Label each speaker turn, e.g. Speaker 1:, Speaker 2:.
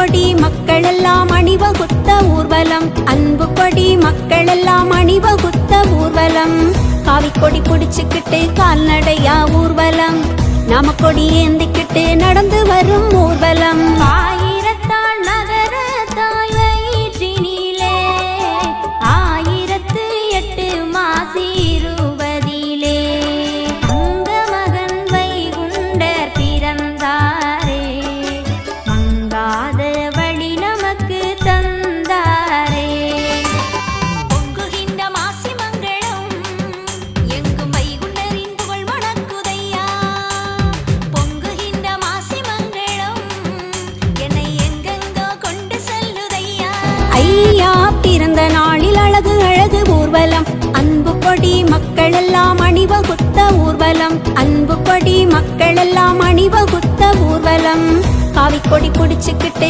Speaker 1: கொடி மக்களெல்லாம் அணிவகுத்த ஊர்வலம். அன்பு கொடி மக்களெல்லாம் அணிவகுத்த ஊர்வலம். காவிக்கொடி பிடிச்சுக்கிட்டு கால்நடையா ஊர்வலம். நாம கொடி ஏந்திக்கிட்டு நடந்து வரும் ஊர்வலம். ஆயிரத்தாள் நகர தாய் ஆயிரத்து எட்டு மாசி பிறந்தாரே. மங்காத மக்களெல்லாம் அணிவகுத்த ஊர்வலம். அன்பு கொடி மக்களெல்லாம் அணிவகுத்த ஊர்வலம். காவிக்கொடி கொடி பிடிச்சுக்கிட்டு